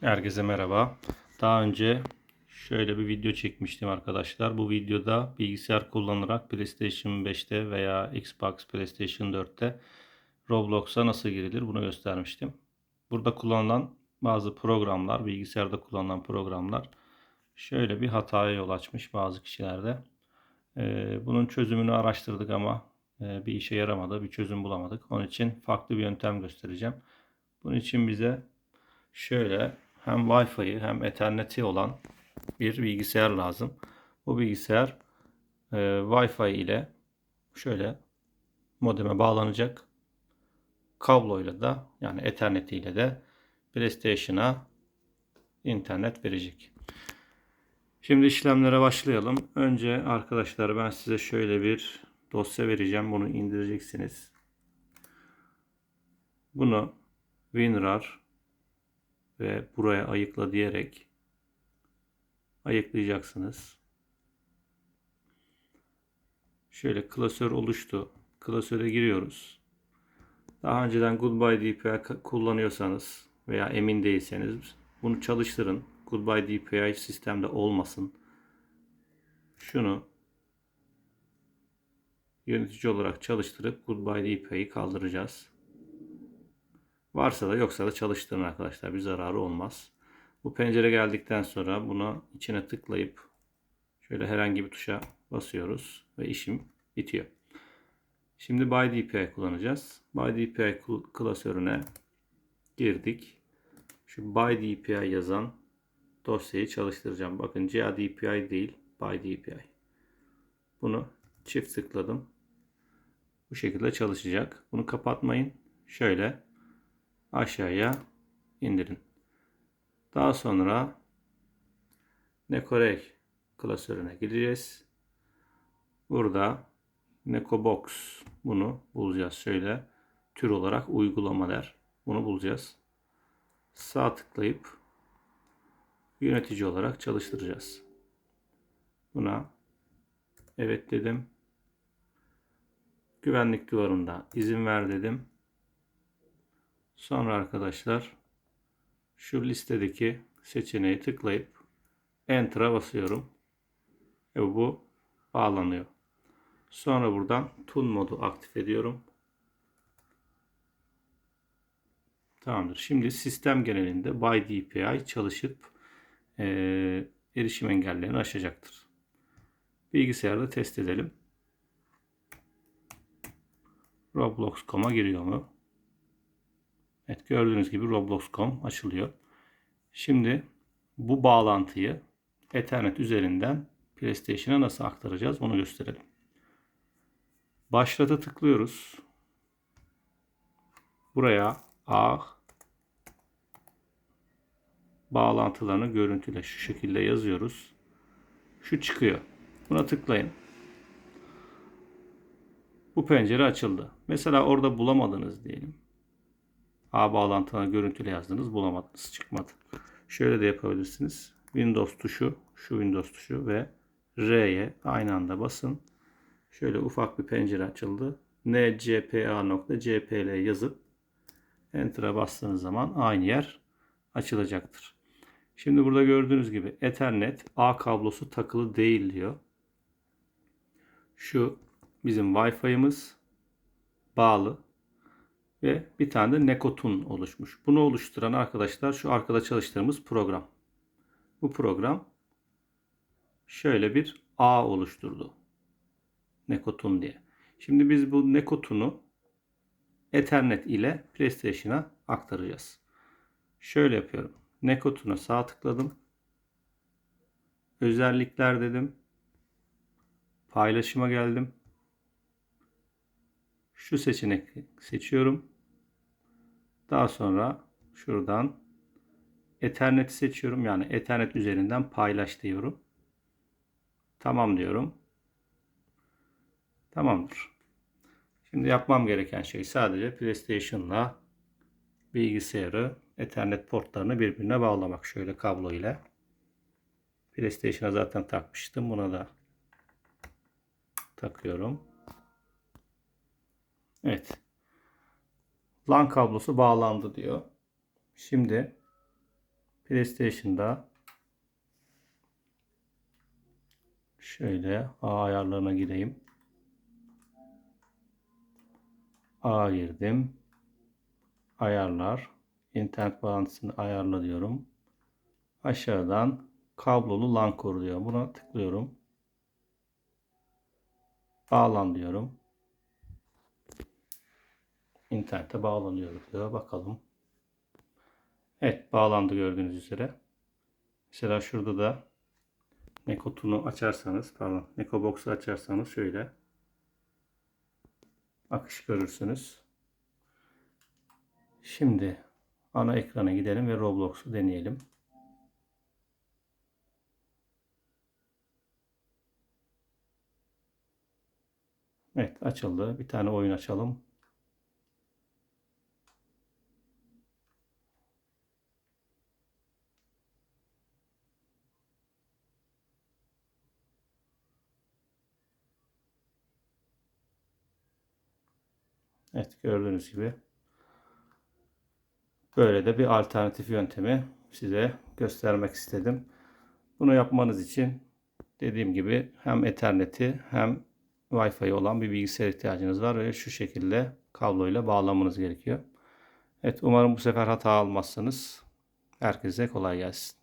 Herkese merhaba. Daha önce şöyle bir video çekmiştim arkadaşlar. Bu videoda bilgisayar kullanarak PlayStation 5'te veya Xbox PlayStation 4'te Roblox'a nasıl girilir bunu göstermiştim. Burada kullanılan bazı programlar, bilgisayarda kullanılan programlar şöyle bir hataya yol açmış bazı kişilerde. Ee, bunun çözümünü araştırdık ama e, bir işe yaramadı, bir çözüm bulamadık. Onun için farklı bir yöntem göstereceğim. Bunun için bize şöyle hem Wi-Fi'yi hem Ethernet'i olan bir bilgisayar lazım. Bu bilgisayar e, Wi-Fi ile şöyle modeme bağlanacak. Kabloyla da yani Ethernet ile de PlayStation'a internet verecek. Şimdi işlemlere başlayalım. Önce arkadaşlar ben size şöyle bir dosya vereceğim. Bunu indireceksiniz. Bunu WinRAR ve buraya ayıkla diyerek ayıklayacaksınız. Şöyle klasör oluştu. Klasöre giriyoruz. Daha önceden Goodbye DPI kullanıyorsanız veya emin değilseniz bunu çalıştırın. Goodbye DPI sistemde olmasın. Şunu yönetici olarak çalıştırıp Goodbye DPI'yi kaldıracağız. Varsa da yoksa da çalıştırın arkadaşlar. Bir zararı olmaz. Bu pencere geldikten sonra buna içine tıklayıp şöyle herhangi bir tuşa basıyoruz ve işim bitiyor. Şimdi ByDPI kullanacağız. ByDPI klasörüne girdik. Şu ByDPI yazan dosyayı çalıştıracağım. Bakın GADPI değil, ByDPI. Bunu çift tıkladım. Bu şekilde çalışacak. Bunu kapatmayın. Şöyle aşağıya indirin. Daha sonra Necorec klasörüne gideceğiz. Burada Necobox bunu bulacağız. Şöyle tür olarak uygulama der. Bunu bulacağız. Sağ tıklayıp yönetici olarak çalıştıracağız. Buna evet dedim. Güvenlik duvarında izin ver dedim. Sonra arkadaşlar şu listedeki seçeneği tıklayıp Enter'a basıyorum. Ve bu bağlanıyor. Sonra buradan Tun modu aktif ediyorum. Tamamdır. Şimdi sistem genelinde by DPI çalışıp e, erişim engellerini aşacaktır. Bilgisayarda test edelim. Roblox.com'a giriyor mu? Evet gördüğünüz gibi Roblox.com açılıyor. Şimdi bu bağlantıyı Ethernet üzerinden PlayStation'a nasıl aktaracağız onu gösterelim. Başlata tıklıyoruz. Buraya A bağlantılarını görüntüle şu şekilde yazıyoruz. Şu çıkıyor. Buna tıklayın. Bu pencere açıldı. Mesela orada bulamadınız diyelim. A bağlantına görüntüle yazdınız bulamadınız çıkmadı. Şöyle de yapabilirsiniz. Windows tuşu, şu Windows tuşu ve R'ye aynı anda basın. Şöyle ufak bir pencere açıldı. ncpa.cpl yazıp Enter'a bastığınız zaman aynı yer açılacaktır. Şimdi burada gördüğünüz gibi Ethernet A kablosu takılı değil diyor. Şu bizim Wi-Fi'miz bağlı ve bir tane de Nekotun oluşmuş. Bunu oluşturan arkadaşlar şu arkada çalıştığımız program. Bu program şöyle bir ağ oluşturdu. Nekotun diye. Şimdi biz bu Nekotunu Ethernet ile PlayStation'a aktaracağız. Şöyle yapıyorum. Nekotuna sağ tıkladım. Özellikler dedim. Paylaşıma geldim. Şu seçenek seçiyorum. Daha sonra şuradan Ethernet'i seçiyorum. Yani Ethernet üzerinden paylaş diyorum. Tamam diyorum. Tamamdır. Şimdi yapmam gereken şey sadece PlayStation'la bilgisayarı Ethernet portlarını birbirine bağlamak. Şöyle kablo ile. PlayStation'a zaten takmıştım. Buna da takıyorum. Evet. LAN kablosu bağlandı diyor. Şimdi PlayStation'da şöyle ağ ayarlarına gireyim. A girdim. Ayarlar. İnternet bağlantısını ayarla diyorum. Aşağıdan kablolu LAN kur diyor. Buna tıklıyorum. Bağlan diyorum. İnternete bağlanıyor diyor. Bakalım. Evet bağlandı gördüğünüz üzere. Mesela şurada da Neko Tun'u açarsanız pardon Neko Box'u açarsanız şöyle akış görürsünüz. Şimdi ana ekrana gidelim ve Roblox'u deneyelim. Evet açıldı. Bir tane oyun açalım. Evet gördüğünüz gibi böyle de bir alternatif yöntemi size göstermek istedim. Bunu yapmanız için dediğim gibi hem Ethernet'i hem Wi-Fi olan bir bilgisayar ihtiyacınız var ve şu şekilde kabloyla bağlamanız gerekiyor. Evet umarım bu sefer hata almazsınız. Herkese kolay gelsin.